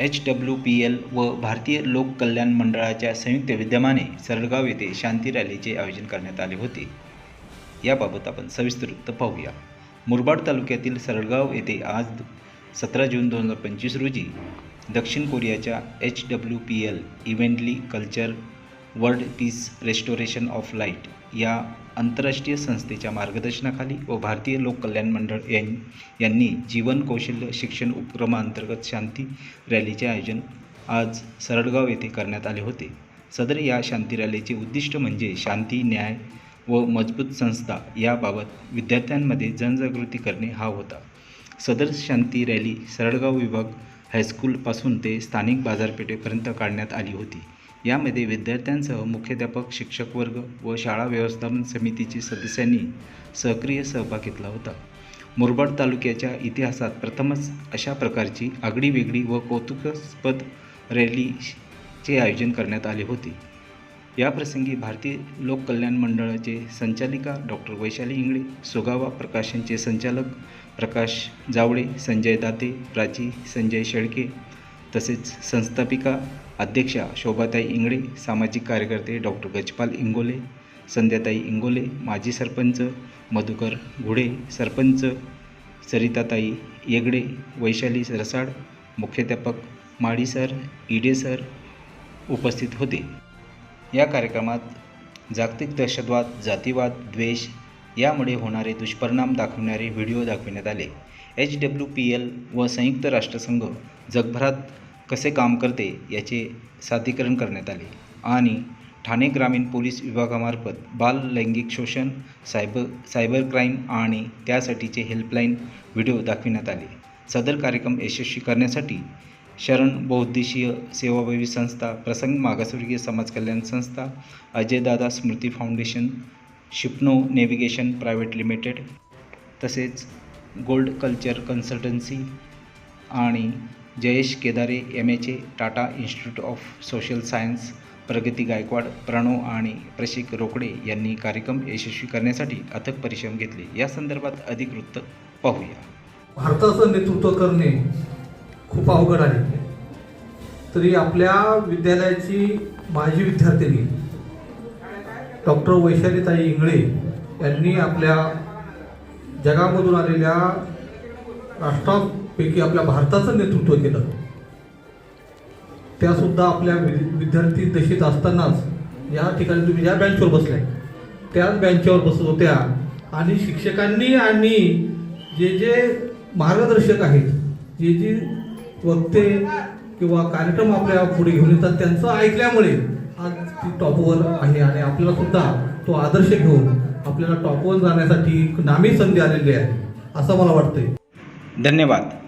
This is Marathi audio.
एच डब्ल्यू पी एल व भारतीय लोक कल्याण मंडळाच्या संयुक्त विद्यमाने सरळगाव येथे शांती रॅलीचे आयोजन करण्यात आले होते. याबाबत आपण सविस्तर पाहूया. मुरबाड तालुक्यातील सरळगाव येथे आज सतरा जून दोन हजार पंचवीस रोजी दक्षिण कोरियाच्या H W P L heavenly culture world peace restoration of light या आंतरराष्ट्रीय संस्थेच्या मार्गदर्शनाखाली व भारतीय लोक कल्याण मंडळ यां यांनी जीवन कौशल्य शिक्षण उपक्रमांतर्गत शांती रॅलीचे आयोजन आज सरळगाव येथे करण्यात आले होते. सदर या शांती रॅलीचे उद्दिष्ट म्हणजे शांती न्याय व मजबूत संस्था याबाबत विद्यार्थ्यांमध्ये जनजागृती करणे हा होता. सदर शांती रॅली सरळगाव विभाग हायस्कूलपासून ते स्थानिक बाजारपेठेपर्यंत काढण्यात आली होती. यामध्ये विद्यार्थ्यांसह मुख्याध्यापक शिक्षक वर्ग व शाळा व्यवस्थापन समितीची सदस्यांनी सक्रिय सहभाग घेतला होता. मुरबाड तालुक्याच्या इतिहासात प्रथमच अशा प्रकारची आगळीवेगळी व कौतुकास्पद रॅलीचे आयोजन करण्यात आले होते. याप्रसंगी भारतीय लोककल्याण मंडळाचे संचालिका डॉक्टर वैशाली इंगळे सुगावा प्रकाशनचे संचालक प्रकाश जावळे संजय दाते प्राची संजय शेळके तसेच संस्थापिका अध्यक्षा शोभाताई इंगळे सामाजिक कार्यकर्ते डॉक्टर गजपाल इंगोले संध्याताई इंगोले माजी सरपंच मधुकर घुडे सरपंच सरिताताई येगडे वैशाली रसाड मुख्याध्यापक माडी सर इडे सर उपस्थित होते. या कार्यक्रमात जागतिक दहशतवाद जातीवाद द्वेष यामुळे होणारे दुष्परिणाम दाखविणारे व्हिडिओ दाखविण्यात आले. एच डब्ल्यू पी एल व संयुक्त राष्ट्रसंघ जगभरात कसे काम करते याचे सादरीकरण करण्यात आले. आणि ठाणे ग्रामीण पोलीस विभागामार्फत बाल लैंगिक शोषण सायबर सायबर क्राईम आणि त्यासाठीचे हेल्पलाईन व्हिडिओ दाखविण्यात आले. सदर कार्यक्रम यशस्वी करण्यासाठी शरण बहुद्देशीय सेवाभावी संस्था प्रसंग मागासवर्गीय समाज कल्याण संस्था अजयदादा स्मृती फाउंडेशन शिपनो नेव्हिगेशन प्रायव्हेट लिमिटेड तसेच गोल्ड कल्चर कन्सल्टन्सी आणि Jayesh Kedare M H A Tata Institute of Social Science Pragati Gaikwad Pranav आणि प्रशिक रोकडे यांनी कार्यक्रम यशस्वी करण्यासाठी अथक परिश्रम घेतले. या संदर्भात अधिक वृत्त पाहूया. भारताचं नेतृत्व करणे खूप अवघड आहे. तरी आपल्या विद्यालयाची माजी विद्यार्थिनी डॉक्टर वैशालीताई इंगळे यांनी आपल्या जगामधून आलेल्या पैकी आपल्या भारताचं नेतृत्व केलं. त्यासुद्धा आपल्या वि- विद्यार्थी दशेत असतानाच या ठिकाणी तुम्ही ज्या बेंचवर बसल्या. त्याच बेंचवर बसत होत्या आणि शिक्षकांनी आणि जे जे मार्गदर्शक आहेत जे जे वक्ते किंवा कार्यक्रम आपल्या पुढे घेऊन येतात त्यांचं ऐकल्यामुळे आज ती टॉपवर आहे आणि आपल्याला सुद्धा तो आदर्श घेऊन आपल्याला टॉपवर जाण्यासाठी एक नामी संधी आलेली आहे असं मला वाटतंय. धन्यवाद.